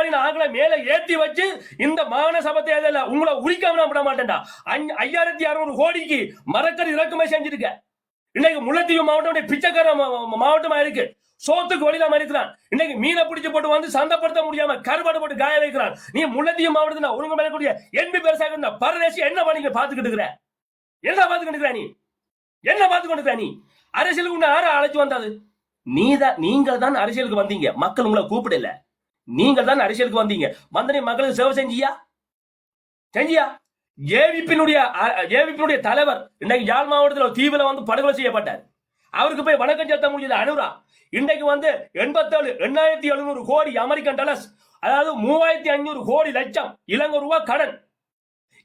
மாதிரி ஆக்களை மேல ஏத்தி வச்சு இந்த மாகாண சபை தேர்தல உங்களை உரிக்காம நான் விட மாட்டேன்டா. ஐயாயிரத்தி அறுநூறு கோடிக்கு மரக்கறி இறக்குமதி செஞ்சிருக்க இன்னைக்கு முல்லைத்தீவு மாவட்டம் பிச்சைக்கார மா- மாவட்டமா இருக்கு. சோத்துக்கு வழியிலாம இருக்கிறான் இன்னைக்கு மீனை பிடிச்சு போட்டு வந்து சந்தப்படுத்த முடியாம கருவாடு போட்டு காய வைக்கிறான். நீ முல்லைத்தீவு மாவட்டத்தில் ஒழுங்கு மேலக்கூடிய என்பி பெருசாக இருந்த பரதேசி என்ன பண்ணி பாத்துக்கிட்டு இருக்கிற? என்ன பாத்துக்கிட்டு இருக்கிற நீ? என்ன பாத்துக்கிட்டு இருக்கிற நீ? அரசியலுக்கு உன்னை யாரை அழைச்சு வந்தது? நீதான் நீங்கள் தான் அரசியலுக்கு வந்தீங்க. மக்கள் உங்களை கூப்பிடல. நீங்கள் தான் அரசியலுக்கு வந்தீங்க? மந்திரி நீ மக்களுக்கு சேவை செஞ்சியா? செஞ்சியா? ஏவிப்பினுடைய ஏவிப்பினுடைய தலைவர் இன்னைக்கு யாழ் மாவட்டத்தில் ஒரு வந்து படுகொலை செய்யப்பட்டார். அவருக்கு போய் வணக்கம் செலுத்த முடியுது அனுரா. இன்றைக்கு வந்து எண்பத்தேழு எண்ணாயிரத்தி எழுநூறு கோடி அமெரிக்கன் டாலர்ஸ் அதாவது மூவாயிரத்தி ஐநூறு கோடி லட்சம் இலங்கை ரூபாய் கடன்.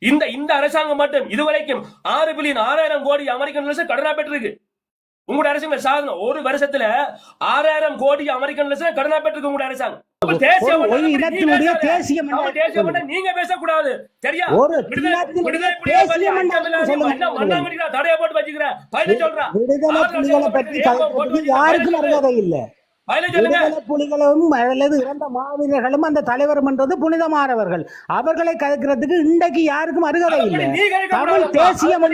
இந்த இந்த அரசாங்கம் மட்டும் இதுவரைக்கும் ஆறு பில்லியன் ஆறாயிரம் கோடி அமெரிக்கன் டாலர்ஸ் கடனா பெற்றிருக்கு. உங்களுடைய அரசாங்கம் சாதனம் ஒரு வருஷத்துல ஆறாயிரம் கோடி அமெரிக்கன் டாலர்ஸ் கடனா பெற்றிருக்கு உங்களுடைய அரசாங்கம். நீங்க பேசக்கூடாது. சரியா? தடைய போட்டு வச்சுக்கிற? பயில சொல்றா. விடுதலை புலிகளை பற்றி கதைக்கிறதுக்கு யாருக்கும் இல்ல. விடுதலை புலிகளும் அல்லது இறந்த மாவீரர்களும் அந்த தலைவரும் என்றது புனிதமானவர்கள். அவர்களை கதைக்கிறதுக்கு இன்றைக்கு யாருக்கும் அருகதை இல்ல. தமிழ். தேசியம்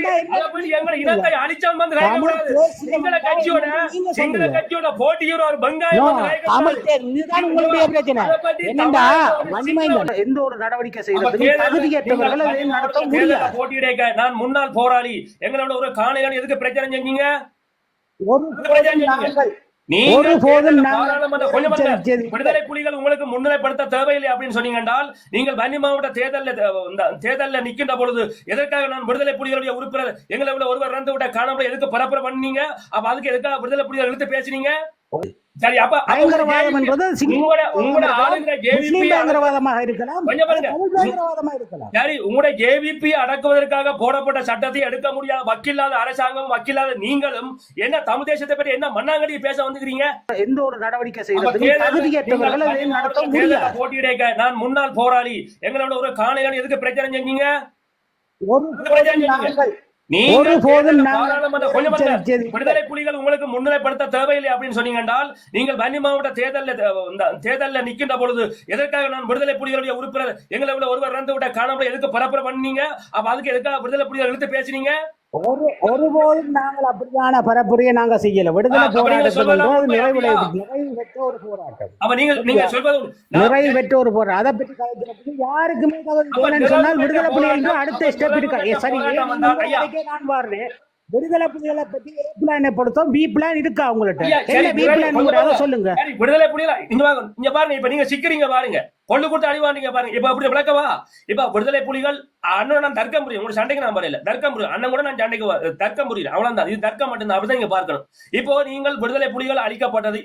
உங்களுடைய பிரச்சனை. என்னண்டா எந்த ஒரு நடவடிக்கை செய்யறதுக்கு தேர்தல் தகுதியற்றவர்கள் அதை நீங்கள் நடத்த தேர்தல்ல முடியாது. போட்டியிட நான் முன்னாள் போராளி. எங்களோட ஒரு காணையாளி எதுக்கு பிரச்சனை செஞ்சீங்க? ஒரு விடுதலை புலிகள் உங்களுக்கு முன்னிலைப்படுத்த தேவையில்லை அப்படின்னு சொன்னீங்க என்றால் நீங்கள் வன்னி மாவட்ட தேர்தல்ல தேர்தல்ல பொழுது எதற்காக நான் விடுதலை புலிகளுடைய உறுப்பினர் எங்களை ஒருவர் இறந்து விட்ட காணாமல் எதுக்கு பரப்புரை பண்ணீங்க? அப்ப அதுக்கு எதுக்காக விடுதலை புலிகள் இழுத்து பேசுனீங்க? சரி அப்ப அப்ப பயங்கரவாதம் என்பது உங்களோட உங்களோட ஆளுங்கிற ஜேவிபி பயங்கரவாதமாக இருக்கலாம். இருக்கலாம். சரி ஜேவிபி அடக்குவதற்காக போடப்பட்ட சட்டத்தை எடுக்க முடியாத வக்கில்லாத அரசாங்கம் வக்கில்லாத நீங்களும் என்ன தமிழ் தேசத்தை பற்றி என்ன மண்ணாங்கடி பேச வந்துக்கிறீங்க? எந்த ஒரு நடவடிக்கை செய்யறதுக்கு போட்டியிட நான் முன்னாள் போராளி. எங்களோட ஒரு காணையாளி எதுக்கு பிரச்சனை செஞ்சீங்க? ஒரு போதும் விடுதலை புலிகள் உங்களுக்கு முன்னிலைப்படுத்த தேவையில்லை அப்படின்னு சொன்னீங்க என்றால் நீங்கள் வன்னி மாவட்ட தேர்தல்ல தேர்தல்ல நிக்கின்ற பொழுது எதற்காக நான் விடுதலை புலிகளுடைய உறுப்பினர் எங்களை ஒருவர் இறந்து விட்ட காணாமல் எதுக்கு பரப்புரை பண்ணீங்க? அப்ப அதுக்கு எதுக்காக விடுதலை புலிகள் இழுத்து பேசுனீங்க? ஒரு ஒருபோதும் நாங்கள் அப்படியான பரப்புரையை நாங்க செய்யல. விடுதலை ஆ, அப்ப நீங்க போராட்டத்தில் சொல்லலாம், என்றால் நிறைவு அப்படியா? நிறைவு பெற்ற ஒரு போராட்டம். அப்ப நீங்க நீங்க சொல்வது நான் நிறைவு பெற்ற ஒரு போராட்டம். அதை பற்றி யாருக்குமே நிறைவு சொன்னால் விடுதலை புலிகள் போராட்டம், அடுத்த ஸ்டெப் இருக்கா சரி போராட்டம் நான் வர்றேன் விடுதலை புலிகளை பத்தி ஏ பிளானை பொறுத்தோம். பி பிளான் இருக்கா உங்கள்ட்ட? என்ன பி பிளான். சொல்லுங்க. விடுதலை புலிகள் இங்க வாங்க இங்க பாருங்க இப்ப நீங்க சிக்கிறீங்க பாருங்க. கொள்ளு கொடுத்து அடிவாண்டீங்க பாருங்க. இப்ப அப்படி விளக்கவா இப்ப விடுதலை புலிகள் அண்ணன் நான் தர்க்கம் புரியும் உங்க சண்டைக்கு நான் வரல. தர்க்கம் புரியும் அண்ணன் கூட நான் சண்டைக்கு தர்க்கம் புரியல. அவ்வளவுதான். இது தர்க்கம் மட்டும்தான். அப்படிதான் நீங்க பார்க்கணும். இப்போ நீங்கள் விடுதலை புலிகள் அழிக்கப்பட்டது.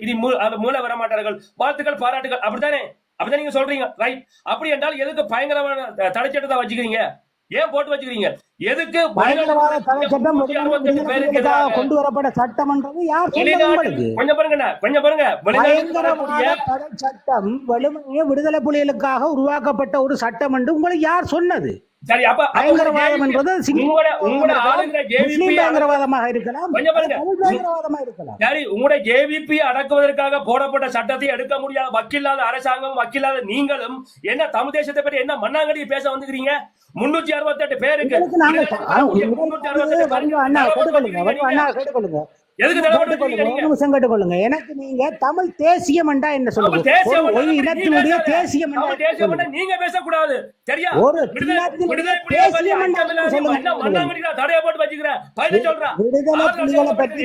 அது மூல வர மாட்டார்கள். வாழ்த்துக்கள் பாராட்டுகள் அப்படித்தானே? அப்படிதான் நீங்க சொல்றீங்க. ரைட் அப்படி என்றால் எதுக்கு பயங்கரமான தடைச்சட்டத்தை வச்சுக்கிறீங்க? ஏன் போட்டு வச்சுக்கிறீங்க? எதுக்கு கொண்டு வரப்பட்ட சட்டம்ன்றது யார் கொஞ்சம் பாருங்க கொஞ்சம் பாருங்க. சட்டம் வலிமைய விடுதலை புலிகளுக்காக உருவாக்கப்பட்ட ஒரு சட்டம் என்று உங்களுக்கு யார் சொன்னது? சரி அப்ப பயங்கரவாதம் என்பது உங்களோட உங்களோட ஆளுங்கிற ஜேவிபி பயங்கரவாதமாக இருக்கலாம். கொஞ்சம் பாருங்க. தமிழ் பயங்கரவாதமாக இருக்கலாம். சரி உங்களுடைய ஜேவிபி அடக்குவதற்காக போடப்பட்ட சட்டத்தை எடுக்க முடியாத வக்கில்லாத அரசாங்கம் வக்கில்லாத நீங்களும் என்ன தமிழ் தேசத்தை பற்றி என்ன மண்ணாங்கடி பேச வந்துக்கிறீங்க? முன்னூத்தி அறுபத்தி எட்டு பேருக்கு நாங்க எனக்கு தமிழ் தேசியம் என்றா என்ன சொல்லுங்க ஒரு- இனத்தினுடைய. தேசியம் நீங்க பேசக்கூடாது. சரியா? ஒரு தேசியம் சொல்லுங்க. விடுதலை புலிகளை பற்றி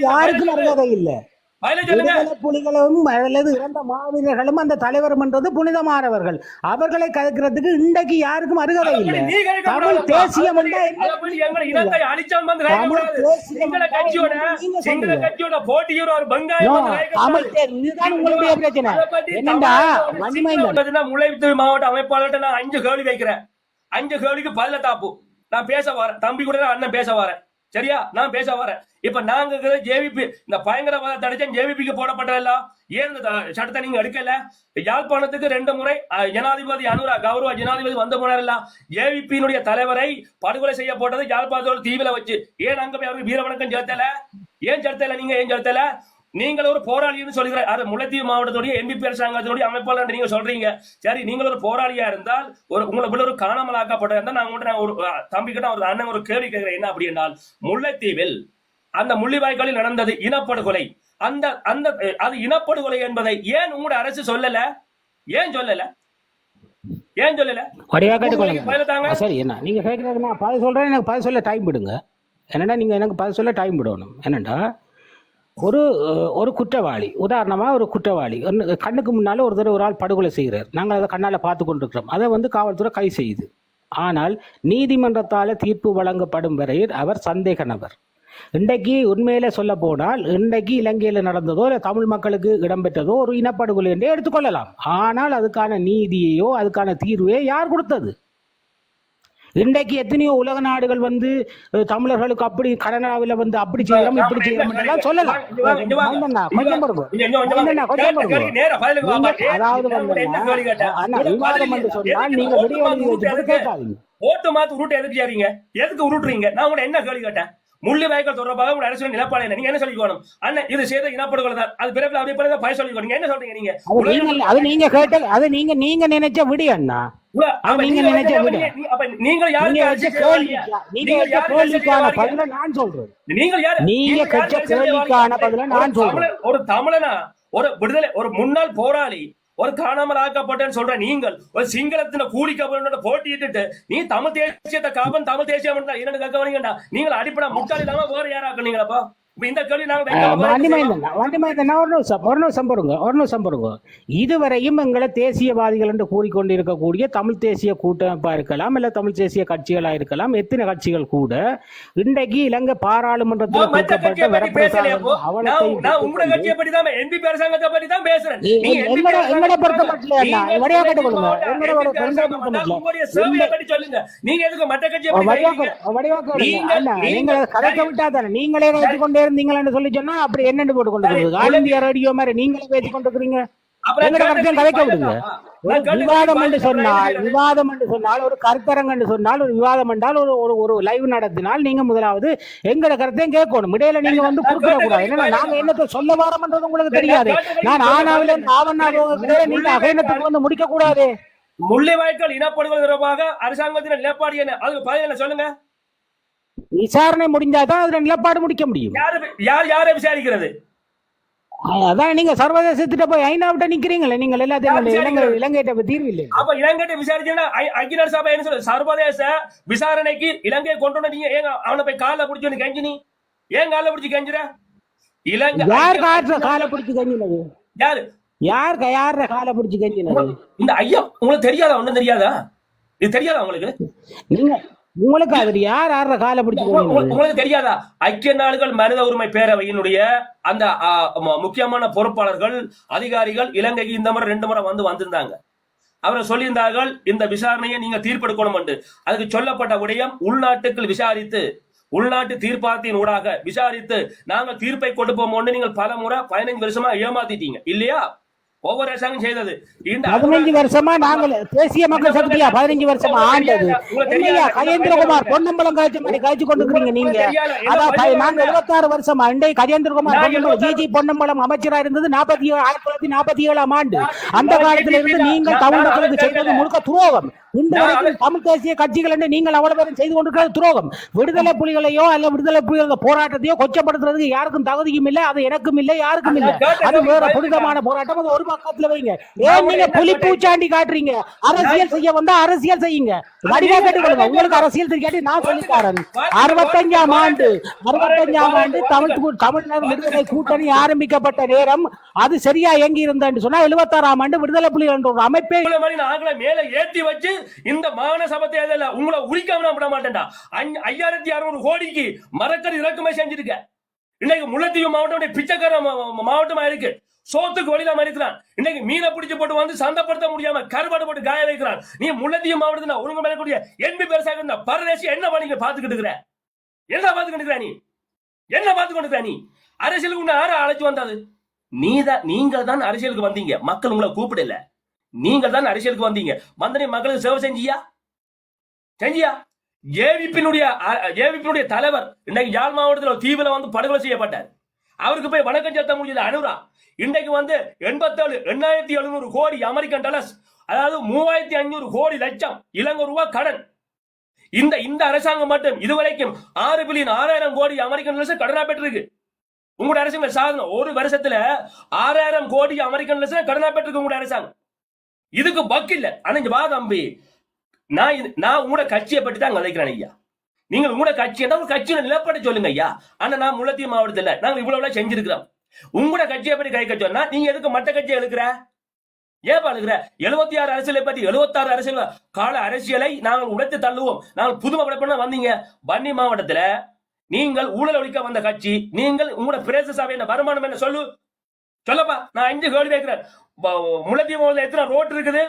யாருக்கும் அருகதை இல்ல. புலிகளும் அல்லது இறந்த மாவீரர்களும் அந்த தலைவரும் என்றது புனிதமானவர்கள். அவர்களை கதைக்கிறதுக்கு இன்றைக்கு யாருக்கும் அருகதை இல்ல. தமிழ். தேசியம் உங்களுடைய பிரச்சனை. என்னண்டா முல்லைத்தீவு மாவட்ட அமைப்பாளர்கிட்ட நான் அஞ்சு கேள்வி வைக்கிறேன். அஞ்சு கேள்விக்கு பதில தாப்பு. நான் பேச வரேன் தம்பி கூட அண்ணன் பேச வரேன் சரியா? நான் பேச வரேன். இப்ப நாங்க ஜேவிபி இந்த பயங்கரவாத தடைச்சம் ஜேவிபிக்கு போடப்பட்டதல்ல ஏன் இந்த சட்டத்தை நீங்க எடுக்கல? யாழ்ப்பாணத்துக்கு ரெண்டு முறை ஜனாதிபதி அனுரா கௌரவ ஜனாதிபதி வந்த போனார்ல ஜேவிபியினுடைய தலைவரை படுகொலை செய்யப்பட்டது யாழ்ப்பாணத்தோட தீவில வச்சு. ஏன் அங்க போய் அவருக்கு வீரவணக்கம் செலுத்தல? ஏன் செலுத்தல நீங்க? ஏன் செலுத்தல? நீங்கள் ஒரு போராளின்னு சொல்லுகிற அது முல்லைத்தீவு மாவட்டத்துடைய எம்பி அரசாங்கத்தினுடைய அமைப்பாளர் நீங்க சொல்றீங்க. சரி நீங்கள் ஒரு போராளியா இருந்தால் ஒரு உங்களை போல ஒரு காணாமல் இருந்தால் நான் உங்கள்கிட்ட நான் ஒரு அஹ், தம்பிக்கிட்ட ஒரு அண்ணன் ஒரு கேள்வி கேட்கிறேன். என்ன அப்படி என்றால் முல்லைத்தீவில் அந்த முள்ளிவாய்க்காலில் நடந்தது இனப்படுகொலை. அந்த அந்த அது இனப்படுகொலை என்பதை ஏன் உங்களுடைய அரசு சொல்லல? ஏன் சொல்லல? ஏன் சொல்லல? கேட்டுக்கொள்ளுங்க. ஆ, சரி என்ன? நீங்க கேட்கறது நான் பதில் சொல்றேன் எனக்கு பதில் சொல்ல டைம் விடுங்க. என்னன்னா நீங்க எனக்கு பதில் சொல்ல டைம் விடணும். என்னண்டா? ஒரு ஒரு குற்றவாளி உதாரணமாக ஒரு குற்றவாளி. கண்ணுக்கு முன்னால் ஒரு தடவை ஒரு ஆள் படுகொலை செய்கிறார். நாங்கள் அதை கண்ணால் பார்த்து கொண்டிருக்கிறோம். அதை வந்து காவல்துறை கை செய்யுது. ஆனால் நீதிமன்றத்தால் தீர்ப்பு வழங்கப்படும் வரையில் அவர் சந்தேக நபர். இன்றைக்கு உண்மையில சொல்ல போனால் இன்றைக்கு இலங்கையில் நடந்ததோ இல்லை தமிழ் மக்களுக்கு இடம்பெற்றதோ ஒரு இனப்படுகொலை என்றே எடுத்துக்கொள்ளலாம் ஆனால் அதுக்கான நீதியையோ அதுக்கான தீர்வையோ யார் கொடுத்தது? இன்றைக்கு எத்தனையோ உலக நாடுகள் வந்து தமிழர்களுக்கு அப்படி கனடாவில் வந்து அப்படி செய்யறோம் இப்படி செய்யறோம் எல்லாம் சொல்லலாம். கொஞ்சம் பாருங்க அதாவது? வந்து. சொன்னால் நீங்க ஓட்டு விடிய ஓட்டு மாத்து உருட்டு எதுக்கு செய்றீங்க எதுக்கு உருட்டுறீங்க? நான் உங்களை என்ன கேள்வி கேட்டேன்? முள்ளி வாய்க்கால் தொடர்பாக உங்க அரசு நிலப்பாடு என்ன நீங்க என்ன சொல்லிக்கணும் அண்ணன் இது செய்த இனப்படுகொலை தான் அது பிறகு அப்படியே பிறகு பய சொல்லிக்கணும் நீங்க என்ன சொல்றீங்க நீங்க அது நீங்க நீங்க கேட்ட அது நீங்க நீங்க நினைச்ச விடி அண்ணா நீங்க நீங்க நினைச்ச விட. நீங்க- நீங்க அரசியல்? நீங்க அரசியல் கேள்விக்கான? பதில நான் சொல்றேன் நீங்கள் யாரு நீங்க கேட்ட அரசியல் கேள்விக்கான? பதில நான் சொல்றேன். ஒரு தமிழனா ஒரு விடுதலை ஒரு முன்னாள் போராளி ஒரு காணாமல் ஆக்கப்பட்டேன்னு சொல்ற நீங்கள் ஒரு சிங்களத்தின கூலிக்கப்பட்ட போட்டியிட்டு நீ தமிழ் தேசியத்தை காப்பன் தமிழ் தேசியம் இரண்டு கேட்க வரீங்கடா நீங்கள் அடிப்படை முட்டாள் இல்லாம வேற யாராக்குனீங்களப்பா இப்ப இந்த கேள்வி ஒரு நிமிஷம் நிமிஷம் இதுவரையும் எங்களை தேசியவாதிகள் என்று கூறிக்கொண்டிருக்கக்கூடிய தமிழ் தேசிய கூட்டமைப்பா இருக்கலாம் இல்ல தமிழ் தேசிய கட்சிகளா இருக்கலாம் எத்தனை கட்சிகள் கூட இன்றைக்கு இலங்கை பாராளுமன்றத்தில் அப்போ. வரப்பிரசாதம் நீங்கள்- பேசிக் கொண்டே இருந்தீங்களான்னு சொல்லி சொன்னா அப்படி என்னன்னு போட்டு கொண்டு ஆல் இந்தியா ரேடியோ மாதிரி நீங்களே பேசிக் கொண்டு இருக்கிறீங்க. கதைக்க விடுங்க. விவாதம் கேள்வி என்று பதில் சொன்னால் சொல்றேன். விவாதம் என்று சொன்னால் ஒரு கருத்தரங்கு என்று சொன்னால் ஒரு விவாதம் என்றால் ஒரு ஒரு ஒரு லைவ் நடத்தினால் நீங்க முதலாவது எங்கட கருத்தையும் கேட்கணும். இடையில நீங்க வந்து கூடாது கேள்வி ஏன்னா நாங்க. என்னத்தை சொல்ல வரோம்ன்றது உங்களுக்கு தெரியாது. நான் ஆனாவில தான். ஆவண்ணா போக நீங்க அகைனத்துக்கு வந்து முடிக்க கூடாது முள்ளிவாய்க்கால் இனப்படுகொலை தொடர்பாக அரசாங்கத்தின் நிலப்பாடு என்ன? அதுக்கு பதில் என்ன சொல்லுங்க? விசாரணை முடிஞ்சாதான் அதுல நிலப்பாடு முடிக்க முடியும். யாரு யார் யாரை விசாரிக்கிறது? அதான் நீங்க சர்வதேசத்திட்ட போய் ஐநாவிட்ட நிக்கிறீங்களே நீங்கள் எல்லாத்தையும் இலங்கை? இலங்கையிட்ட தீர்வு இல்லை அப்ப இலங்கைட்ட விசாரிச்சா ஐக்கிய சபை என்ன சொல்லுது சர்வதேச விசாரணைக்கு இலங்கையை கொண்டு வந்து நீங்க ஏங்க அவனை போய் கால பிடிச்சு வந்து கெஞ்சி நீ ஏன் கால பிடிச்சு கெஞ்சுற? இலங்கை யார் காற்ற காலை பிடிச்சு கஞ்சினது? யாரு? யார் யார காலை பிடிச்சு கஞ்சினது? இந்த ஐயா உங்களுக்கு தெரியாதா? ஒண்ணும் தெரியாதா? இது தெரியாதா உங்களுக்கு? நீங்க உங்களுக்கு அது? யார் யார காலை பிடிச்சு உங்களுக்கு தெரியாதா? ஐக்கிய நாடுகள் மனித உரிமை பேரவையினுடைய அந்த முக்கியமான பொறுப்பாளர்கள் அதிகாரிகள் இலங்கைக்கு இந்த முறை ரெண்டு முறை வந்து வந்திருந்தாங்க. அவர் சொல்லியிருந்தார்கள் இந்த விசாரணையை நீங்க தீர்ப்பெடுக்கணும் என்று அதுக்கு சொல்லப்பட்ட விடயம் உள்நாட்டுக்குள் விசாரித்து உள்நாட்டு தீர்ப்பாயத்தின் ஊடாக விசாரித்து நாங்கள் தீர்ப்பை கொடுப்போம் நீங்கள் பல முறை பதினைஞ்சு வருஷமா ஏமாத்திட்டீங்க. இல்லையா? ஒவ்வொரு அரசாங்கம் செய்தது. பதினஞ்சு வருஷமா நாங்கள் தேசிய மக்கள் சக்தியா பதினஞ்சு வருஷமா ஆண்டது. இல்லையா கஜேந்திரகுமார் பொன்னம்பலம் காய்ச்சி மாதிரி காய்ச்சி கொண்டிருக்கிறீங்க நீங்க. அதான் நாங்க எழுபத்தாறு வருஷமா அண்டை கஜேந்திரகுமார் பொன்னம்பலம் ஜிஜி பொன்னம்பலம் அமைச்சரா இருந்தது நாற்பத்தி ஏழு ஆயிரத்தி தொள்ளாயிரத்தி நாற்பத்தி ஏழாம் ஆண்டு. அந்த காலத்துல இருந்து நீங்கள் தமிழ் மக்களுக்கு செய்தது முழுக்க துரோகம். இந்த தமிழ் தேசிய கட்சிகள் என்று நீங்கள் அவ்வளவு பேரும் செய்து கொண்டிருக்கிறது துரோகம். விடுதலை புலிகளையோ அல்ல விடுதலை புலிகள் போராட்டத்தையோ கொச்சப்படுத்துறதுக்கு யாருக்கும் தகுதியும் இல்லை அது எனக்கும் இல்லை யாருக்கும் இல்லை. அது வேற புனிதமான போராட்டம். அது ஒரு பக்கத்துல வைங்க. ஏன் நீங்க புலி பூச்சாண்டி காட்டுறீங்க? அரசியல் செய்ய வந்தா அரசியல் செய்யுங்க. வடிவா கேட்டுக்கொள்ளுங்க உங்களுக்கு அரசியல் தெரியாட்டி நான் சொல்லித்தாரன். அறுபத்தஞ்சாம் ஆண்டு அறுபத்தஞ்சாம் ஆண்டு தமிழ் தமிழ்நாடு விடுதலை கூட்டணி ஆரம்பிக்கப்பட்ட நேரம் அது சரியா எங்க இருந்தேன்னு சொன்னா எழுபத்தாறாம் ஆண்டு விடுதலை புலிகள் என்ற ஒரு அமைப்பே மேல ஏத்தி வச்சு இந்த மாகாண சபை தேர்தல உங்களை உரிக்காம நான் விட மாட்டேன்டா. ஐயாயிரத்தி அறுநூறு கோடிக்கு மரக்கறி இறக்குமதி செஞ்சிருக்க. இன்னைக்கு முல்லைத்தீவு மாவட்டம் பிச்சைக்கார மா- மாவட்டமா இருக்கு. சோத்துக்கு வழியிலாம இருக்கிறான். இன்னைக்கு மீனை பிடிச்சு போட்டு வந்து சந்தப்படுத்த முடியாம கருவாடு போட்டு காய வைக்கிறான். நீ முல்லைத்தீவு மாவட்டத்தில் ஒழுங்கு மேலக்கூடிய என்பி பெருசாக இருந்த பரதேசி என்ன பண்ணிக்க பாத்துக்கிட்டு இருக்கிற? என்ன பாத்துக்கிட்டு இருக்கிற நீ? என்ன பாத்துக்கிட்டு இருக்கிற நீ? அரசியலுக்கு உன்னை யாரை அழைச்சு வந்தது? நீதான் நீங்கள் தான் அரசியலுக்கு வந்தீங்க. மக்கள் உங்களை கூப்பிடல. நீங்கள் தான் அரசியலுக்கு வந்தீங்க? மந்திரி மக்களுக்கு சேவை செஞ்சியா? செஞ்சியா? ஏவிப்பினுடைய ஏவிப்பினுடைய தலைவர் இன்னைக்கு யாழ் மாவட்டத்தில் ஒரு வந்து படுகொலை செய்யப்பட்டார். அவருக்கு போய் வணக்கம் செலுத்த முடியல அனுரா. இன்றைக்கு வந்து எண்பத்தேழு எண்ணாயிரத்தி எழுநூறு கோடி அமெரிக்கன் டாலர்ஸ் அதாவது மூவாயிரத்தி ஐநூறு கோடி லட்சம் இலங்கை ரூபாய் கடன். இந்த இந்த அரசாங்கம் மட்டும் இதுவரைக்கும் ஆறு பில்லியன் ஆறாயிரம் கோடி அமெரிக்கன் டாலர்ஸ் கடனா பெற்றிருக்கு. உங்களுடைய அரசாங்கம் சாதனம் ஒரு வருஷத்துல ஆறாயிரம் கோடி அமெரிக்கன் டாலர்ஸ் கடனா பெற்றிருக்கு உங்களுடைய அரசாங்கம். இதுக்கு பக்கு இல்ல. ஆனா வா தம்பி. நான் இது- நான் உங்களோட கட்சியை பற்றி தான் கதைக்கிறேன் ஐயா. நீங்கள் உங்களோட கட்சி என்ன ஒரு கட்சியோட நிலப்பாடு சொல்லுங்க ஐயா. ஆனா நான் முல்லத்தீவு மாவட்டத்தில் நாங்க இவ்வளவு செஞ்சிருக்கிறோம். உங்களோட கட்சியை பற்றி கைக்க சொன்னா நீங்க எதுக்கு மற்ற கட்சியை எழுக்கிற ஏன் அழுகிற எழுபத்தி ஆறு அரசியலை பற்றி எழுபத்தாறு அரசியல் கால அரசியலை நாங்கள் உடைத்து தள்ளுவோம். நாங்கள் புதுமை படைப்பண்ண வந்தீங்க. பன்னி மாவட்டத்தில் நீங்கள் ஊழல் ஒழிக்க வந்த கட்சி நீங்கள் உங்களோட பிரேச சபை என்ன வருமானம் என்ன சொல்லு? சொல்லப்பா நான் அஞ்சு கேள்வி கேட்கிறேன். ப- முல்லைத்தீவு மாவட்டத்தில் எத்தனை ரோட் இருக்குது?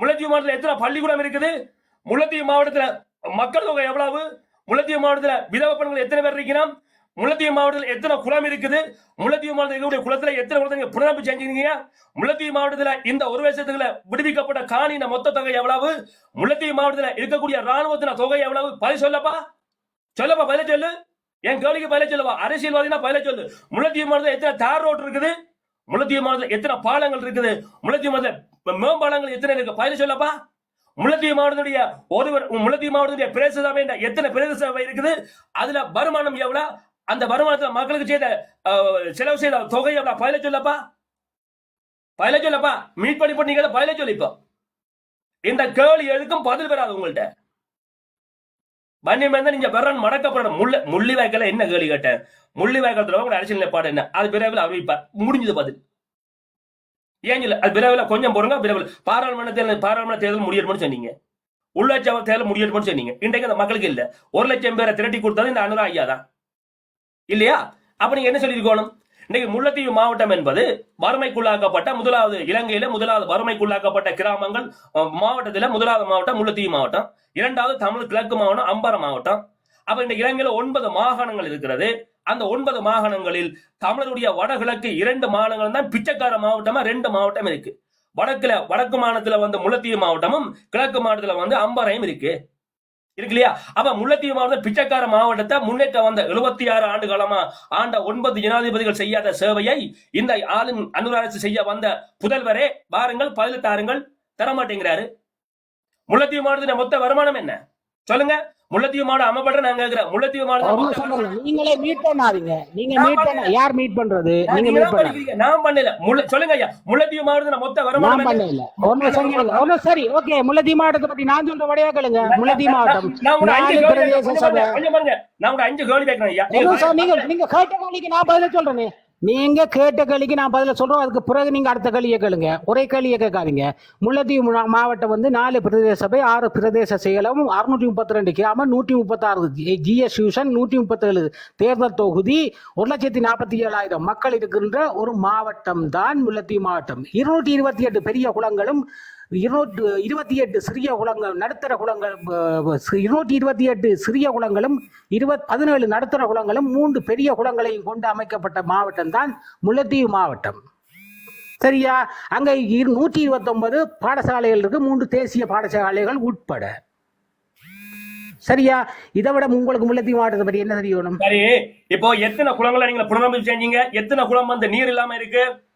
முல்லைத்தீவு மாவட்டத்தில் எத்தனை பள்ளிக்கூடம் இருக்குது? முல்லைத்தீவு மாவட்டத்தில் மக்கள் தொகை எவ்வளவு? முல்லைத்தீவு மாவட்டத்தில் விதவ பெண்கள் எத்தனை பேர் இருக்கிறோம் முல்லைத்தீவு மாவட்டத்தில் எத்தனை குளம் இருக்குது? முல்லைத்தீவு மாவட்டத்தில் இருக்கக்கூடிய குளத்தில் எத்தனை குளத்தை புனரமைப்பு செஞ்சீங்க முல்லைத்தீவு மாவட்டத்தில் இந்த ஒரு வருஷத்துக்குள்ள விடுவிக்கப்பட்ட காணின மொத்த தொகை எவ்வளவு? முல்லைத்தீவு மாவட்டத்தில் இருக்கக்கூடிய ராணுவத்தின தொகை எவ்வளவு? பதில் சொல்லப்பா. சொல்லப்பா பதில சொல்லு. என் கேள்விக்கு பதில சொல்லுவா? அரசியல்வாதினா பதில சொல்லு. முல்லைத்தீவு மாவட்டத்தில் எத்தனை தார் ரோட் இருக்குது? முல்லைத்தீவு மாவட்டத்தில் எத்தனை பாலங்கள் இருக்குது? முல்லைத்தீவு மாவட்டத்தில் மேம்பாலங்கள் எத்தனை இருக்கு? பதில சொல்லப்பா. முல்லைத்தீவு மாவட்டத்துடைய ஒருவர் முல்லைத்தீவு மாவட்டத்துடைய பிரதேச சபை எத்தனை பிரதேச சபை இருக்குது? அதுல வருமானம் எவ்வளவு? அந்த வருமானத்துல மக்களுக்கு செய்த செலவு செய்த தொகை எவ்வளவு? பதில சொல்லப்பா. பதில சொல்லப்பா. மீட் பண்ணி பண்ணீங்க பதில சொல்லிப்போம் இந்த கேள்வி எதுக்கும் பதில் பெறாது உங்கள்கிட்ட வன்னியம் இங்க நீங்க வெறன் மடக்கப்படணும் முள்ள முள்ளி வாய்க்கல என்ன கேள்வி கேட்டேன்? முள்ளி வாய்க்கத்துல உங்க அரசியல் நிலைப்பாடு என்ன? அது விரைவில் அறிவிப்பார் முடிஞ்சது பதில் ஏன் இல்லை அது விரைவில் கொஞ்சம் போடுங்க விரைவில். பாராளுமன்ற தேர்தல் பாராளுமன்ற தேர்தல் முடியணும்னு சொன்னீங்க. உள்ளாட்சி தேர்தல் முடியணும்னு சொன்னீங்க. இன்றைக்கு அந்த மக்களுக்கு இல்லை. ஒரு லட்சம் பேரை திரட்டி கொடுத்தது இந்த அனுரா ஐயா தான். இல்லையா? அப்ப நீங்க என்ன சொல்லியிருக்கணும்? இன்னைக்கு முல்லைத்தீவு மாவட்டம் என்பது வறுமைக்குள்ளாக்கப்பட்ட முதலாவது இலங்கையில முதலாவது வறுமைக்குள்ளாக்கப்பட்ட கிராமங்கள் மாவட்டத்தில் முதலாவது மாவட்டம் முல்லைத்தீவு மாவட்டம். இரண்டாவது தமிழ் கிழக்கு மாவட்டம் அம்பாறை மாவட்டம். அப்ப இந்த இலங்கையில ஒன்பது மாகாணங்கள் இருக்கிறது. அந்த ஒன்பது மாகாணங்களில் தமிழருடைய வடகிழக்கு இரண்டு மாநிலங்கள் தான் பிச்சைக்கார மாவட்டமா ரெண்டு மாவட்டம் இருக்கு. வடக்குல வடக்கு மாநிலத்துல வந்து முல்லைத்தீவு மாவட்டமும் கிழக்கு மாவட்டத்துல வந்து அம்பரையும் இருக்கு. இருக்கு இல்லையா? அப்ப முல்லைத்தீவு மாவட்டம் பிச்சைக்கார மாவட்டத்தை முன்னேற்ற வந்த எழுபத்தி ஆறு ஆண்டு காலமா ஆண்ட ஒன்பது ஜனாதிபதிகள் செய்யாத சேவையை இந்த ஆளும் அனுராரசு செய்ய வந்த புதல்வரே பாருங்கள் பதில் தாருங்கள் தரமாட்டேங்கிறாரு. முல்லைத்தீவு மாவட்டத்தின் மொத்த வருமானம் என்ன? சொல்லுங்க. முல்லைத்தீவு மாவட்டம் அமைப்பட்ட நான் கேட்கிறேன். முல்லைத்தீவு ஒரு மாவட்டம். நீங்களே மீட் பண்ணாதீங்க. நீங்க மீட் பண்ண யார் மீட் பண்றது? நீங்க நீங்க மீட் தான் பண்ண பண்ணிக்கிறீங்க. நான் பண்ணல. முல்லை- சொல்லுங்க ஐயா. முல்லைத்தீவு மாவட்டத்தின் மொத்த நான் வருமானம்? பண்ணல. ஒன்னும் சொல்லுங்க ஒன்னும் சரி. ஓகே. முல்லைத்தீவு மாவட்டத்தை பத்தி நான் சொல்ற வழியா கேளுங்க. முல்லைத்தீவு மாவட்டம் நான் உங்களை அஞ்சு கேள்வி கொஞ்சம் பாருங்க. நான் உங்களை அஞ்சு கேள்வி கேட்கிறேன் ஐயா. ஒரு நீங்க நீங்க கேட்ட கேள்விக்கு நான் பதில சொல்றேனே. நீங்க கேட்ட கேள்விக்கு நான் பதில சொல்றோம். அதுக்கு பிறகு நீங்க அடுத்த கேள்வியை கேளுங்க. ஒரே கேள்வியை கேட்காதீங்க. முல்லைத்தீவு மாவட்டம் வந்து நாலு பிரதேச சபை ஆறு பிரதேச செயலகம் அறுநூற்றி முப்பத்தி ரெண்டு கிராமம் நூற்றி முப்பத்தாறு ஜிஎஸ் டியூஷன் நூற்றி முப்பத்தேழு தேர்தல் தொகுதி ஒரு லட்சத்தி நாற்பத்தி ஏழாயிரம் மக்கள் இருக்கின்ற ஒரு மாவட்டம் தான் முல்லைத்தீவு மாவட்டம். இருநூற்றி இருபத்தி எட்டு பெரிய குளங்களும் இருநூற்று இருபத்தி எட்டு சிறிய குளங்கள் நடுத்தர குளங்கள் இருநூற்றி இருபத்தி எட்டு சிறிய குளங்களும் இருபத் பதினேழு நடுத்தர குளங்களும் மூன்று பெரிய குளங்களையும் கொண்டு அமைக்கப்பட்ட மாவட்டம் தான் முல்லைத்தீவு மாவட்டம். சரியா? அங்கே இரு- நூற்றி இருபத்தொன்பது பாடசாலைகள் இருக்கு மூன்று தேசிய பாடசாலைகள் உட்பட. சரியா? இதை விட உங்களுக்கு முல்லைத்தீவு மாவட்டத்தை பற்றி என்ன தெரியணும்? சரி இப்போ எத்தனை குளங்களை நீங்க புனரமைப்பு செஞ்சீங்க? எத்தனை குளம் வந்து நீர் இல்லாம இருக்கு?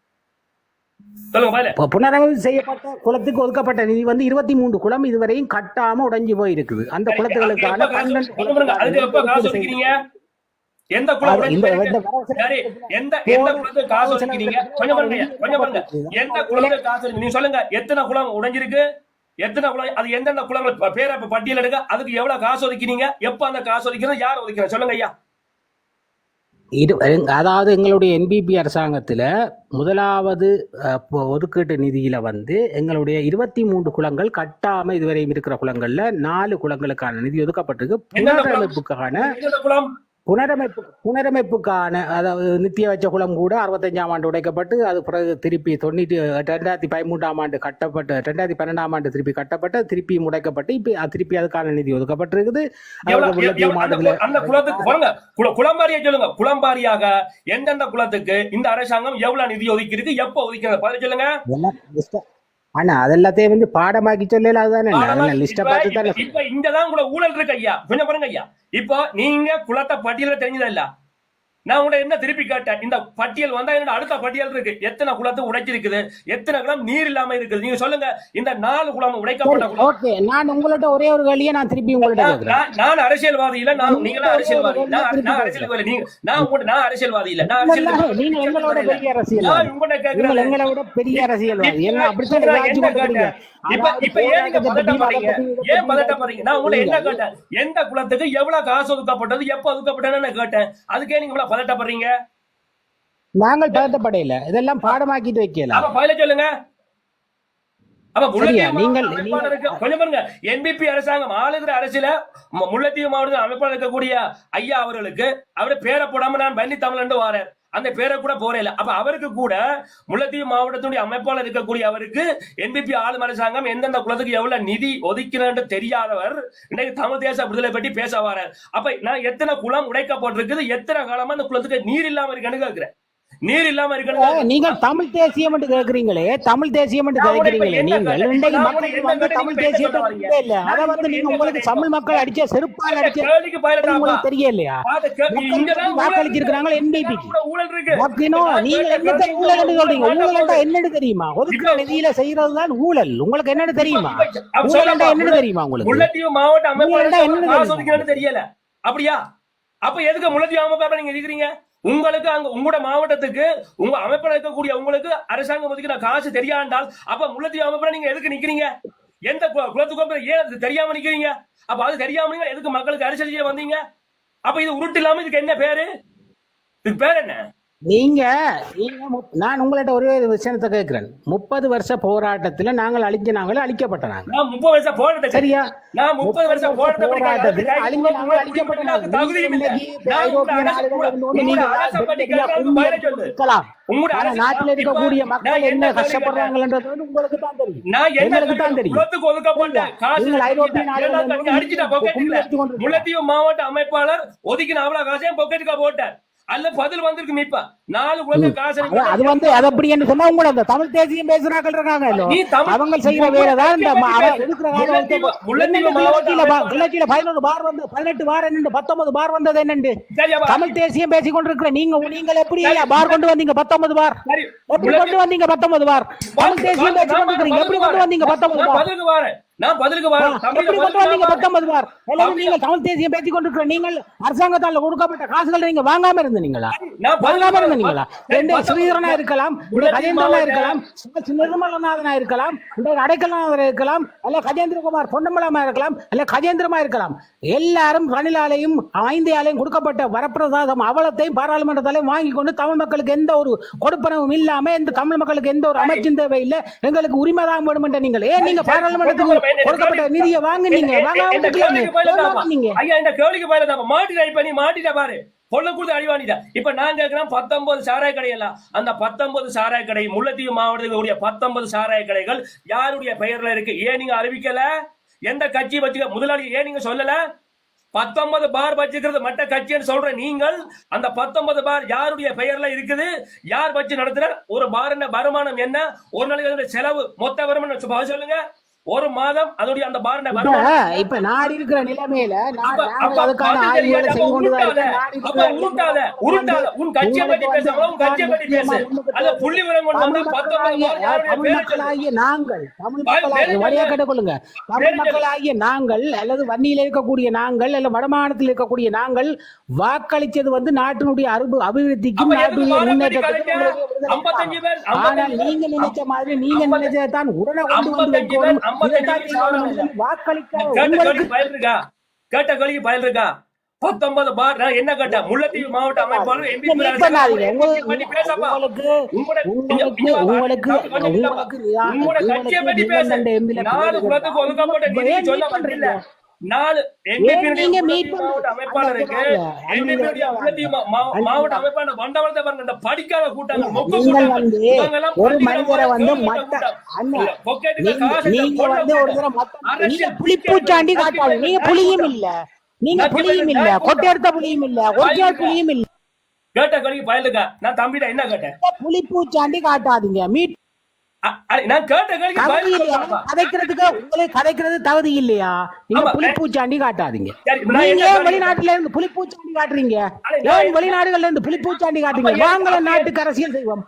புனரமைப்பு செய்யப்பட்ட குளத்துக்கு ஒதுக்கப்பட்ட நிதி வந்து இருபத்தி மூன்று குளம் இதுவரையும் கட்டாம உடைஞ்சு போயிருக்குது அந்த குளத்துகளுக்கான எந்த சொல்லுங்க எத்தனை குளம் உடைஞ்சிருக்கு? எத்தனை குளம் அது எந்தெந்த குளங்கள் பேரை பட்டியல் எடுக்க அதுக்கு எவ்வளவு காசு ஒதுக்கினீங்க எப்ப அந்த காசு ஒதுக்கணும் யார் ஒதுக்கிறேன் சொல்லுங்க ஐயா. இரு அதாவது எங்களுடைய என்பிபி அரசாங்கத்தில் முதலாவது ஒதுக்கீட்டு நிதியில வந்து எங்களுடைய இருபத்தி மூன்று குளங்கள் கட்டாம இதுவரையும் இருக்கிற குளங்கள்ல நாலு குளங்களுக்கான நிதி ஒதுக்கப்பட்டிருக்கு? புனரமைப்புக்கான புனரமைப்பு புனரமைப்புக்கான அதாவது நித்திய வச்ச குளம் கூட அறுபத்தஞ்சாம் ஆண்டு உடைக்கப்பட்டு அது பிறகு திருப்பி தொண்ணூற்றி ரெண்டாயிரத்தி பதிமூன்றாம் ஆண்டு கட்டப்பட்டு ரெண்டாயிரத்தி பன்னெண்டாம் ஆண்டு திருப்பி கட்டப்பட்டு திருப்பி முடைக்கப்பட்டு இப்போ திருப்பி அதுக்கான நிதி ஒதுக்கப்பட்டிருக்குது. குளம்பாரியா சொல்லுங்க குளம்பாரியாக எந்தெந்த குளத்துக்கு இந்த அரசாங்கம் எவ்வளவு நிதி ஒதுக்கி இருக்கு எப்ப ஒதுக்கிறது பதில் சொல்லுங்க. ஆனா அதெல்லாத்தையும் வந்து பாடமாக்கி சொல்லல அதுதானே? அதெல்லாம் லிஸ்ட பார்த்து தானே இப்ப- இங்கதான் கூட ஊழல் இருக்கு ஐயா. கொஞ்சம் பாருங்க ஐயா. இப்போ நீங்க குளத்தை பட்டியல தெரிஞ்சதா இல்ல? நான் உங்களை என்ன திருப்பி கேட்டேன்? இந்த பட்டியல் வந்தா என்னோட அடுத்த பட்டியல் இருக்கு. எத்தனை குளத்து உடைச்சிருக்குது? எத்தனை குளம் நீர் இல்லாம இருக்குது? நீங்க சொல்லுங்க. இந்த நாலு குளம் உடைக்கப்பட்ட குளம். ஓகே நான் உங்கள்ட்ட ஒரே ஒரு கேள்வியை நான் திருப்பி உங்கள்ட்ட நான் கேட்கிறேன் நான்- நான் அரசியல்வாதி இல்ல. நான் நீங்களும் அரசியல்வாதி. நான் நான் அரசியல்வாதி நீங்க நான் உங்கள்ட்ட நான் அரசியல்வாதி இல்ல. நான் அரசியல் நீங்க எங்களோட பெரிய நான் அரசியல்வாதி. உங்கள்ட்ட நீங்கள் கேட்கிறேன் எங்களை விட பெரிய அரசியல்வாதி. என்ன அப்படித்தான் கொடுக்குறீங்க கேட்டேன்? இப்ப இப்ப ஏன் நீங்க பதட்டப்படுறீங்க ஏன் பதட்டப்படுறீங்க நான் உங்களை என்ன கேட்டேன்? எந்த குளத்துக்கு எவ்வளவு காசு ஒதுக்கப்பட்டது? எப்ப ஒதுக்கப்பட்டதுன்னு நான் கேட்டேன். அதுக்கே நீங்க இவ்வளவு பதட்டப்படுறீங்க? நாங்கள் பதட்டப்படையில. இதெல்லாம் பாடமாக்கிட்டு வைக்கல. அப்ப பதில சொல்லுங்க. அப்ப முல்லைத்தீவு நீங்கள் கொஞ்சம் பாருங்க. என்பிபி அரசாங்கம் ஆளுகிற அரசியல முல்லைத்தீவு மாவட்ட அமைப்பாளர் இருக்கக்கூடிய ஐயா அவர்களுக்கு அவரு பேரை போடாம நான் வன்னி தமிழ் வாரேன். அந்த பேரை கூட போறையில அப்ப அவருக்கு கூட முல்லைத்தீவு மாவட்டத்துடைய அமைப்பாளர் இருக்கக்கூடிய அவருக்கு என்பிபி ஆளும் அரசாங்கம் எந்தெந்த குலத்துக்கு எவ்வளவு நிதி ஒதுக்கினு தெரியாதவர் இன்னைக்கு தமிழ் தேச விடுதலை பற்றி பேச வரார். அப்ப நான் எத்தனை குளம் உடைக்கப்பட்டிருக்குது எத்தனை காலமா அந்த குளத்துக்கு நீர் இல்லாம இருக்கேன்னு கேட்கிறேன். நீர் இல்லாம இருக்குன்னு நீங்கள் தமிழ் தேசியம் என்று கேக்குறீங்களே தமிழ் தேசியம் என்று கேக்குறீங்களே என்ன நீங்கள் கேட்டேன்? இன்றைக்கு நான் மக்களுக்கு வந்து என்ன தமிழ்? தேசியத்தை நீங்க இல்ல. அதை வந்து நீங்க என்ன உங்களுக்கு? தமிழ் மக்கள் அடிச்ச செருப்பால் அடிச்ச உங்களுக்கு இங்கதான் ஊழல் வாக்களிச்சு இருக்கிறாங்க இருக்கு. NDP க்கு. கூட ஊழல் இருக்கு. மக்களினோ நீங்க என்னத்த ஊழல் என்று சொல்றீங்க? ஊழல் என்னன்னு தெரியுமா? ஒதுக்குற நிதியில செய்யறதுதான் ஊழல். உங்களுக்கு என்னன்னு தெரியுமா? ஊழல் என்னன்னு தெரியுமா உங்களுக்கு? மாவட்ட அமைப்பாளர் என்னன்னு தெரியல. அப்படியா? அப்ப எதுக்கு முல்லைத்தீவு அமைப்பாளர் நீங்க இருக்கிறீங்க உங்களுக்கு அங்க உங்களோட மாவட்டத்துக்கு உங்க அமைப்பில் இருக்கக்கூடிய உங்களுக்கு அரசாங்கம் ஒதுக்கின காசு தெரியாண்டால் அப்ப முல்லைத்தீவு அமைப்பில் நீங்க எதுக்கு நிக்கிறீங்க? எந்த கு- குலத்துக்கு ஏன் தெரியாம நிக்கிறீங்க? அப்ப அது தெரியாம நீங்க எதுக்கு மக்களுக்கு அரசியல் வந்தீங்க? அப்ப இது உருட்டு இல்லாம இதுக்கு என்ன பேரு? இதுக்கு பேர் என்ன? நீங்க நீங்க நான் உங்கள்ட்ட ஒரே ஒரு விஷயத்தை கேட்கிறேன். முப்பது வருஷ போராட்டத்துல நாங்கள் அழிஞ்ச நாங்களே அழிக்கப்பட்ட நாங்க நான் முப்பது வருஷம் போராட்டத்தை சரியா? நான் முப்பது போராட்டத்தை போராட்டத்தில் அழிஞ்ச நாங்கள் அழிக்கப்பட்ட நாட்டில் இருக்கக்கூடிய மக்கள் என்ன கஷ்டப்படுறாங்கன்றது வந்து உங்களுக்கு தான் தெரியும். எங்களுக்கு தான்? தெரியும். மாவட்ட அமைப்பாளர் ஒதுக்கின அவ்வளவு காசையும் பொக்கெட்டுக்கா போட்டார். அல்ல பதில் வந்திருக்கு இப்ப. நாலு குலத்துக்கு காசு அது வந்து அது அப்படி என்று சொன்னா உங்களோட அந்த தமிழ் தேசியம் பேசுறாக்கள் இருக்காங்க நீ அவங்க செய்யற வேலைதான் இந்த பேசு. கிளர்ச்சியில பதினொரு பார் வந்து பதினெட்டு பார் என்னண்டு பத்தொன்பது பார் வந்தது என்னண்டு? தமிழ் தேசியம் பேசிக் கொண்டிருக்கிற நீங்க நீங்கள் எப்படி பார் கொண்டு வந்தீங்க பத்தொன்பது பார். எப்படி கொண்டு வந்தீங்க பத்தொன்பது பார்? தமிழ் தேசியம் பேசி கொண்டிருக்கிறீங்க எப்படி கொண்டு வந்தீங்க பத்தொன்பது பார். நான் பதிலுக்கு நீங்கள் தமிழ் தேசியம் பேசிக் கொண்டிருக்கிற நீங்கள் அரசாங்கத்தால் கொடுக்கப்பட்ட காசுகள் நீங்க வாங்காம இருந்தீங்களா? வாங்காம இருந்தீங்களா? ரெண்டு ஸ்ரீதரனா இருக்கலாம் கஜேந்திரனா நிர்மலநாதனா இருக்கலாம் அல்ல கஜேந்திரகுமார் பொன்னம்பலமா இருக்கலாம் அல்ல கஜேந்திரமா இருக்கலாம். எல்லாரும் ரணிலாலையும் ஐந்து ஆலையும் கொடுக்கப்பட்ட வரப்பிரசாதம் அவலத்தையும் பாராளுமன்றத்தாலையும் வாங்கி கொண்டு தமிழ் மக்களுக்கு எந்த ஒரு கொடுப்பனவும் இல்லாம எந்த தமிழ் மக்களுக்கு எந்த ஒரு அமைச்சும் தேவை இல்லை எங்களுக்கு உரிமை தான் வேணும் நீங்கள் ஏன் நீங்க பாராளுமன்றத்துக்கு கொடுக்கப்பட்ட நிதியை வாங்குனீங்க. வாங்காம. வாங்குனீங்க. ஐயா இந்த கேள்விக்கு பதிலா தாப்பா. மாட்டிட்டா இப்ப நீ மாட்டிட்ட பாரு. பொண்ணு கொடுத்து அடிவானிட்ட இப்ப நான் கேட்கிறேன் பத்தொன்பது சாராய கடை எல்லாம் அந்த பத்தொன்பது சாராய கடை முல்லைத்தீவு மாவட்டத்தில் கூடிய பத்தொன்பது சாராய கடைகள் யாருடைய பெயர்ல இருக்கு? ஏன் நீங்க அறிவிக்கல? எந்த கட்சி வச்சுக்க முதலாளி ஏன் நீங்க சொல்லல? பத்தொன்பது பார் வச்சுக்கிறது மற்ற கட்சின்னு சொல்ற நீங்கள் அந்த பத்தொன்பது பார் யாருடைய பெயர்ல இருக்குது? யார் வச்சு நடத்துற ஒரு பார் வருமானம் என்ன? ஒரு நாளைக்கு செலவு மொத்த வருமானம் சொல்லுங்க. ஒரு மாதம் அதோடைய அந்த பார் இப்ப நாடு இருக்கிற நிலைமையில உருட்டாத. உருட்டாத. உன் கட்சியை பத்தி பேசாம உன் கட்சியை பத்தி பேசு. அதுல புள்ளி விவரம் கொண்டு வந்தா தமிழ் பத்தொன்பது நாங்கள் தமிழ் மக்களாகிய வழியா. கேட்டுக்கொள்ளுங்க தமிழ். மக்களாகிய நாங்கள் அல்லது வன்னியில் இருக்கக்கூடிய நாங்கள் அல்ல வடமாநிலத்தில் இருக்கக்கூடிய நாங்கள் வாக்களிச்சது வந்து நாட்டினுடைய அருபு அபிவிருத்திக்கும் மாநாட்டு முன்னேற்றத்துக்கும் கலைஞர்? உங்களுக்கு விடுதலை 55 பேர், ஆனால் 55 நீங்க நினைச்ச மாதிரி நீங்க ஐம்பது- நினைச்சதான் உடனே கொண்டு வந்து 55 வைக்கணும் பேர், 55 இதைத்தான் பேர் செய்யணும் சொல்றாங்க. என்று வாக்களிக்க கேட்ட கேள்விக்கு பயன் இருக்கா கேட்ட பத்தொன்பது பார் நான் என்ன கேட்டேன்? முல்லைத்தீவு மாவட்ட அமைப்பாளர் எம்பி உங்களுக்கு உங்களுக்கு நாலு அமைப்பாளருக்கு மாவட்ட. அமைப்பாளர் வண்டவளத்தை பாருங்க இந்த படிக்காத மொக்க ஒரு மனிதரை வந்து நீங்க வந்து ஒரு. தடவை மத்த நீங்க அரசியல் புலிப்பூச்சாண்டி காட்டாது நீங்க புலியும் இல்ல. நீங்க புலியும் இல்ல. நான் கொட்டையெடுத்த புலியும் இல்ல. ஒரிஜினல் புலியும் இல்ல. கேட்ட பயலுக்கா நான் தம்பிட்ட என்ன கேட்டேன்? புலிப்பூச்சாண்டி காட்டாதீங்க. மீட் நான் கேட்ட கேள்விக்கு. கதைக்கிறதுக்கு உங்களுக்கு கதைக்கிறது தகுதி இல்லையா? நீங்க. புலிப்பூச்சாண்டி காட்டாதீங்க. நீங்க வெளிநாட்டுல இருந்து புலிப்பூச்சாண்டி காட்டுறீங்க? வெளிநாடுகள்ல இருந்து புலிப்பூச்சாண்டி காட்டுறீங்க? வாங்கல நாட்டுக்கு அரசியல் செய்வோம்.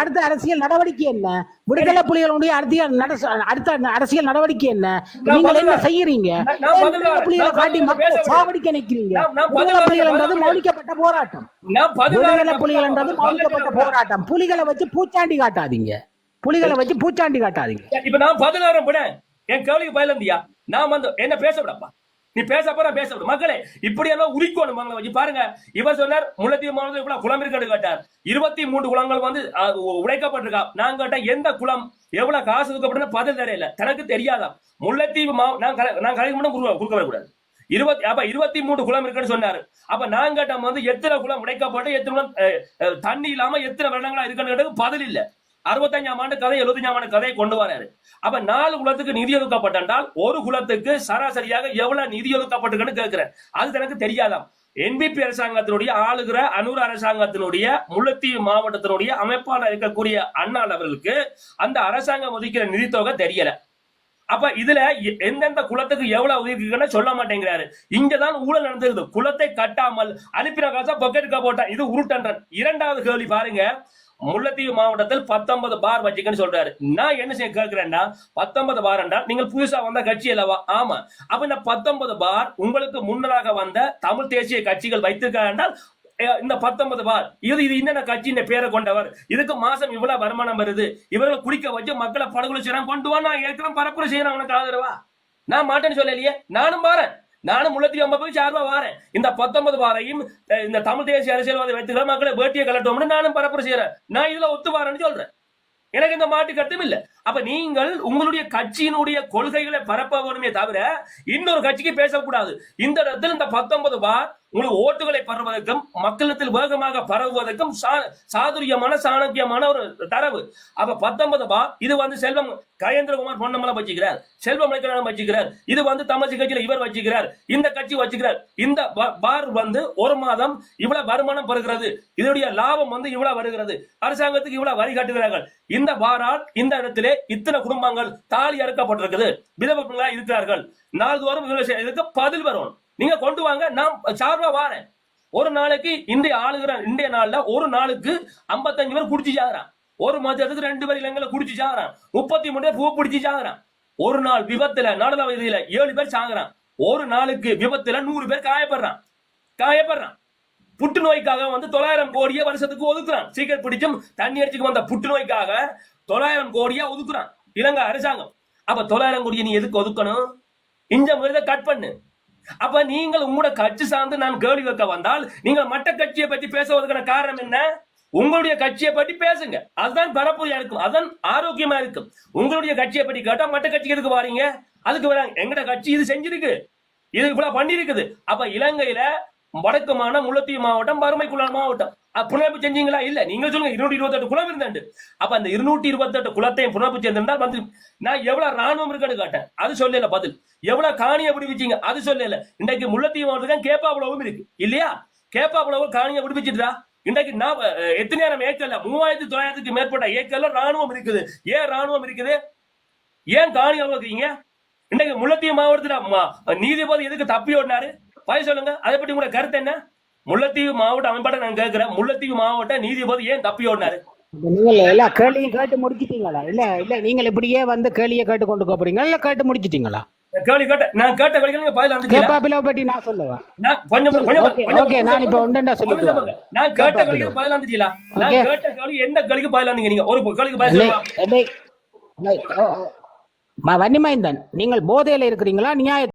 அடுத்த அரசியல் நடவடிக்கை என்ன? விடுதலை புலிகளுடைய அடுத்த அரசியல் நடவடிக்கை என்ன? நான் நீங்க என்ன செய்யறீங்க? புலிகளை காட்டி மக்களை. சாவடிக்க நிக்கிறீங்க விடுதலை புலிகள் என்றது மௌலிக்கப்பட்ட போராட்டம். விடுதலை புலிகள் என்றது மௌலிக்கப்பட்ட போராட்டம். புலிகளை வச்சு பூச்சாண்டி காட்டாதீங்க. புலிகளை வச்சு பூச்சாண்டி காட்டாதீங்க. இப்ப நான் பதினாயிரம் பட என் கேள்விக்கு பயலந்தியா நான் வந்து என்ன பேச விடப்பா? நீ பேச போற பேச மக்களே இப்படி எல்லாம் உரிக்கணும் மங்களை வச்சு பாருங்க இவர் சொன்னார் முல்லைத்தீவு மாவட்டத்தில் இவ்வளவு குளம் இருக்கான்னு கேட்டார். இருபத்தி மூன்று குளங்கள் வந்து உடைக்கப்பட்டிருக்கா. நான் கேட்டேன் எந்த குளம் எவ்வளவு காசு ஒதுக்கப்பட்டு பதில் தெரியல. தனக்கு தெரியாதா? முல்லைத்தீவு மாவ நான் கலை- கலைக்கு மட்டும் குறுக்க குறுக்க வரக்கூடாது இருபத்தி அப்ப இருபத்தி மூணு குளம் இருக்குன்னு சொன்னாரு. அப்ப நான் கேட்டோம் வந்து எத்தனை குளம் உடைக்கப்பட்டு எத்தனை குளம் தண்ணி இல்லாம எத்தனை வருடங்களா இருக்குன்னு கேட்டது பதில் இல்ல. அறுபத்தஞ்சாம் ஆண்டு கதை எழுபத்தஞ்சாம் ஆண்டு கதையை கொண்டு வராரு. அப்ப நாலு குலத்துக்கு நிதி ஒதுக்கப்பட்டால் ஒரு குலத்துக்கு சராசரியாக எவ்வளவு நிதி ஒதுக்கப்பட்டிருக்குன்னு கேட்கிறேன். அது எனக்கு தெரியாதாம். என்பிபி அரசாங்கத்தினுடைய ஆளுகிற அனூர் அரசாங்கத்தினுடைய முல்லைத்தீவு மாவட்டத்தினுடைய அமைப்பாளர் இருக்கக்கூடிய அண்ணாள் அவர்களுக்கு அந்த அரசாங்கம் ஒதுக்கிற நிதித்தொகை தெரியல. அப்ப இதுல எ- எந்தெந்த குலத்துக்கு எவ்வளவு ஒதுக்கிருக்குன்னு சொல்ல மாட்டேங்கிறாரு. இங்கதான் ஊழல் நடந்திருது. குலத்தை கட்டாமல் அனுப்பின காசா பொக்கெட்டுக்க போட்டான். இது உருட்டன்றன். இரண்டாவது கேள்வி பாருங்க. முல்லைத்தீவு மாவட்டத்தில் பத்தொன்பது பார் வச்சுக்கன்னு சொல்றாரு. நான் என்ன செய்ய கேட்கிறேன்னா பத்தொன்பது பார் என்றால் நீங்கள் புதுசா வந்த கட்சி அல்லவா? ஆமா. அப்ப இந்த பத்தொன்பது பார் உங்களுக்கு முன்னராக வந்த தமிழ் தேசிய கட்சிகள் வைத்திருக்க என்றால் இந்த பத்தொன்பது பார் இது இது என்னென்ன கட்சி இந்த பேரை கொண்டவர்? இதுக்கு மாசம் இவ்வளவு வருமானம் வருது. இவர்களை குடிக்க வச்சு மக்களை படுகொலை செய்யறான் கொண்டு வா நான் ஏற்கனவே பரப்புரை செய்யறேன் உனக்கு ஆதரவா? நான் மாட்டேன்னு சொல்லலையே. நானும் பாறேன் நானும் முள்ளத்தி அம்மா போய் சார்பா வாரேன். இந்த பத்தொன்பது வாரையும் இந்த தமிழ் தேசிய அரசியல்வாதி வைத்துக்கிற மக்களை வேட்டியை கலட்டோம்னு நானும் பரப்புரை செய்யறேன் நான் இதுல ஒத்து வாரேன்னு சொல்றேன். எனக்கு இந்த மாட்டு கருத்தும் இல்ல. அப்ப நீங்கள் உங்களுடைய கட்சியினுடைய கொள்கைகளை பரப்ப வேணுமே தவிர இன்னொரு கட்சிக்கு பேசக்கூடாது. இந்த இடத்துல இந்த பத்தொன்பது பார் உங்களுக்கு ஓட்டுகளை பரவுவதற்கும் மக்களிடத்தில் வேகமாக பரவுவதற்கும் சா- சாதுரியமான சாணக்கியமான ஒரு தரவு. அப்ப பத்தொன்பது பா இது வந்து செல்வம் கயேந்திரகுமார் பொன்னமலம் வச்சுக்கிறார். செல்வம் மலைக்கரணம் வச்சுக்கிறார். இது வந்து தமிழ்ச்சி கட்சியில இவர் வச்சுக்கிறார். இந்த கட்சி வச்சுக்கிறார். இந்த பார் வந்து ஒரு மாதம் இவ்வளவு வருமானம் பெறுகிறது. இதனுடைய லாபம் வந்து இவ்வளவு வருகிறது. அரசாங்கத்துக்கு இவ்வளவு வரி கட்டுகிறார்கள். இந்த பாரால் இந்த இடத்திலே இத்தனை குடும்பங்கள் தாலி அறுக்கப்பட்டிருக்குது. விதவர்களா இருக்கிறார்கள். நாள்தோறும் இவ்வளவு இதுக்கு பதில் வரும். நீங்க கொண்டு வாங்க நான் சார்பா வாரேன். ஒரு நாளைக்கு இந்திய ஆளுகிற இந்திய நாள்ல ஒரு நாளுக்கு 55 பேர் குடிச்சு சாகுறான். ஒரு மதியத்துக்கு ரெண்டு பேர் இளைஞர்களை குடிச்சு சாகுறான். முப்பத்தி மூணு பேர் பூ பிடிச்சி சாகுறான். ஒரு நாள் விபத்துல நாடக வயதுல ஏழு பேர் சாகுறான். ஒரு நாளுக்கு விபத்துல நூறு பேர் காயப்படுறான். காயப்படுறான். புற்றுநோய்க்காக வந்து தொள்ளாயிரம் கோடியே வருஷத்துக்கு ஒதுக்குறான். சீக்கிரம் பிடிச்சும் தண்ணி அடிச்சுக்கு வந்த புற்றுநோய்க்காக தொள்ளாயிரம் கோடியா ஒதுக்குறான். இலங்கை அரசாங்கம். அப்ப தொள்ளாயிரம் கோடியை நீ எதுக்கு ஒதுக்கணும்? இந்த முறையை கட் பண்ணு. அப்ப நீங்கள் உங்களோட கட்சி சார்ந்து நான் கேள்வி வைக்க வந்தால் நீங்கள் மற்ற கட்சியை பற்றி பேசுவதற்கான காரணம் என்ன? உங்களுடைய கட்சியை பற்றி பேசுங்க. அதுதான் பரப்புரியா இருக்கும். அதுதான் ஆரோக்கியமா இருக்கும். உங்களுடைய கட்சியை பற்றி கேட்டா மற்ற கட்சிக்கு எதுக்கு வாரீங்க? அதுக்கு வராங்க எங்கட கட்சி இது செஞ்சிருக்கு. இது இவ்வளவு பண்ணிருக்குது அப்ப இலங்கையில வடக்கு வடக்குமான முல்லைத்தீவு மாவட்டம் வறுமைக்குள்ள மாவட்டம். அப்ப செஞ்சீங்களா? இல்ல. நீங்க சொல்லுங்க இருநூற்றி இருபத்தெட்டு குளம் இருந்தாண்டு அப்ப அந்த இருநூற்றி இருபத்தெட்டு குளத்தையும் புனப்பு செஞ்சிருந்தால் வந்து நான் எவ்வளவு ராணுவம் இருக்குன்னு கேட்டேன். அது சொல்லல பதில். எவ்வளவு காணியை விடுவிச்சீங்க? அது சொல்லல இன்றைக்கு முல்லைத்தீவு மாவட்டத்தில் கேப்பாபுலவும் இருக்கு. இல்லையா? கேப்பாபுலவும் காணியை விடுவிச்சிட்டா இன்றைக்கு நான் எத்தனை நேரம் ஏக்கர்ல மூவாயிரத்தி தொள்ளாயிரத்துக்கு மேற்பட்ட ஏக்கர்ல ராணுவம் இருக்குது. ஏன் ராணுவம் இருக்குது? ஏன் காணி அவ்வளோக்குறீங்க இன்னைக்கு முல்லைத்தீவு மாவட்டத்தில் நீதிபதி எதுக்கு தப்பி ஓடினாரு? பதில் சொல்லுங்க. அதை பற்றி உங்களோட கருத்து என்ன? முல்லைத்தீவு மாவட்ட அமைப்பாட்ட நான் கேட்கிறேன். முல்லைத்தீவு மாவட்ட நீதிபதி ஏன் தப்பி ஓடினாரு? நீங்கள் எல்லா கேள்வியும் கேட்டு முடிச்சிட்டீங்களா? இல்ல இல்ல நீங்கள் இப்படியே வந்து கேள்வியை கேட்டு கொண்டு போறீங்களா? இல்ல கேட்டு முடிச்சிட்டீங்களா? கேள்வி கேட்ட நான் கேட்ட கேள்விக்கு பதில் வந்து பற்றி நான் சொல்லுவேன். நான் கொஞ்சம் கொஞ்சம் ஓகே கொஞ்சம் ஓகே நான் இப்ப ஒன்றா பாருங்க. நான் கேட்ட கேள்விக்கு பதில் வந்துட்டீங்களா நான் ஓகே. கேட்ட கேள்வி எந்த கேள்விக்கு பதில் வந்தீங்க நீங்க? ஒரு கேள்விக்கு பதில் வன்னிமைந்தன் நீங்கள் போதையில இருக்கிறீங்களா? நியாய